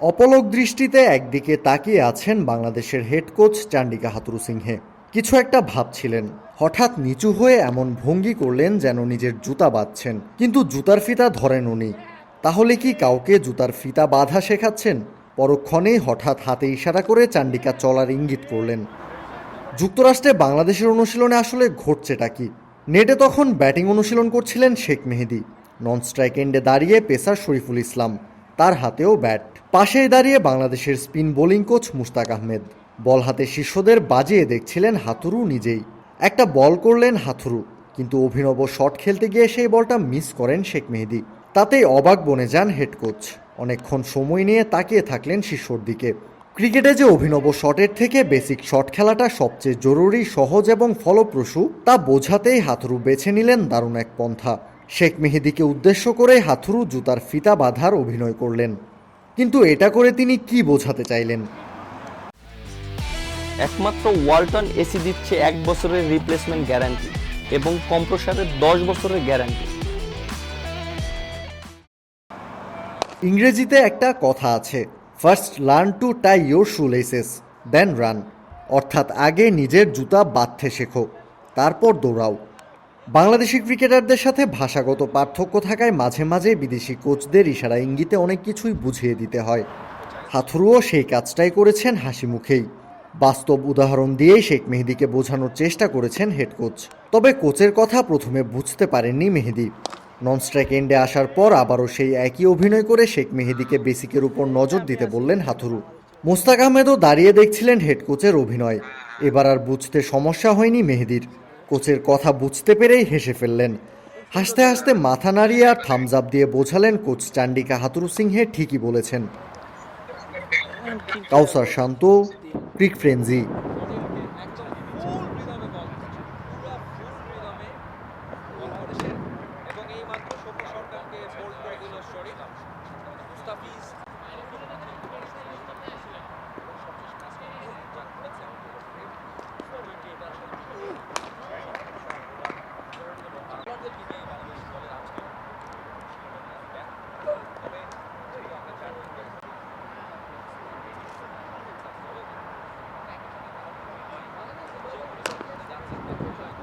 অপলক দৃষ্টিতে একদিকে তাকিয়ে আছেন বাংলাদেশের head coach Chandika Hathurusingha. কিছু একটা ভাবছিলেন। হঠাৎ নিচু হয়ে এমন ভঙ্গি করলেন যেন নিজের জুতা বাঁধছেন। কিন্তু জুতার ফিতা ধরেন উনি। তাহলে কি কাউকে জুতার ফিতা বাঁধা শেখাচ্ছেন? পরক্ষণেই হঠাৎ হাতে ইশারা করে চান্ডিকা চলার ইঙ্গিত করলেন। যুক্তরাষ্ট্রে বাংলাদেশের অনুশীলনে আসলে ঘটছেটা কি? নেটে তখন ব্যাটিং অনুশীলন করছিলেন শেখ মেহেদি। নন স্ট্রাইক এন্ডে দাঁড়িয়ে পেসার শরীফুল ইসলাম। তার হাতেও ব্যাট। পাশেই দাঁড়িয়ে বাংলাদেশের spin bowling coach Mushtaq Ahmed. Ball হাতে শিষ্যদের বাজিয়ে দেখছিলেন হাথুরু নিজেই। একটা বল করলেন হাথুরু কিন্তু অভিনব শট খেলতে গিয়ে সেই বলটা মিস করেন শেখ মেহেদি। তাতেই অবাক বনে যান হেড কোচ। অনেকক্ষণ সময় নিয়ে তাকিয়ে থাকলেন শিষ্যর দিকে। ক্রিকেটে যে অভিনব শটের থেকে বেসিক শট খেলাটা সবচেয়ে জরুরি, সহজ এবং ফলপ্রসূ, তা বোঝাতেই হাথুরু বেছে নিলেন দারুণ এক পন্থা। শেখ মেহেদিকে উদ্দেশ্য করে হাথুরু জুতার ফিতা বাঁধার অভিনয় করলেন। কিন্তু এটা করে তিনি কি বোঝাতে চাইলেন? একমাত্র ওয়ালটন এসি দিচ্ছে এক বছরের রিপ্লেসমেন্ট গ্যারান্টি এবং কম্প্রসারের দশ বছরের গ্যারান্টি ইংরেজিতে একটা কথা আছে first learn to tie your shoelaces then run অর্থাৎ আগে নিজের জুতা বাঁধতে শেখো তারপর দৌড়াও। বাংলাদেশি ক্রিকেটারদের সাথে ভাষাগত পার্থক্য থাকায় মাঝে মাঝে বিদেশি কোচদের ইশারা ইঙ্গিতে অনেক কিছুই বুঝিয়ে দিতে হয়। হাথুরুও সেই কাজটাই করেছেন হাসি মুখেই। বাস্তব উদাহরণ দিয়েই শেখ মেহেদিকে বোঝানোর চেষ্টা করেছেন হেড কোচ। তবে কোচের কথা প্রথমে বুঝতে পারেননি মেহেদি। নন স্ট্রাইক এন্ডে আসার পর আবারও সেই একই অভিনয় করে শেখ মেহেদিকে বেসিকের উপর নজর দিতে বললেন হাথুরু। মোস্তাক আহমেদও দাঁড়িয়ে দেখছিলেন হেড কোচের অভিনয়। এবার আর বুঝতে সমস্যা হয়নি মেহেদির। কোচের কথা বুঝতে পেরেই হেসে ফেললেন। হাসতে হাসতে মাথা নাড়িয়ে আর থামস আপ দিয়ে বোঝালেন কোচ চান্ডিকা হাতুরু সিংহে ঠিকই বলেছেন। কাউসার শান্ত, ক্রিক এবং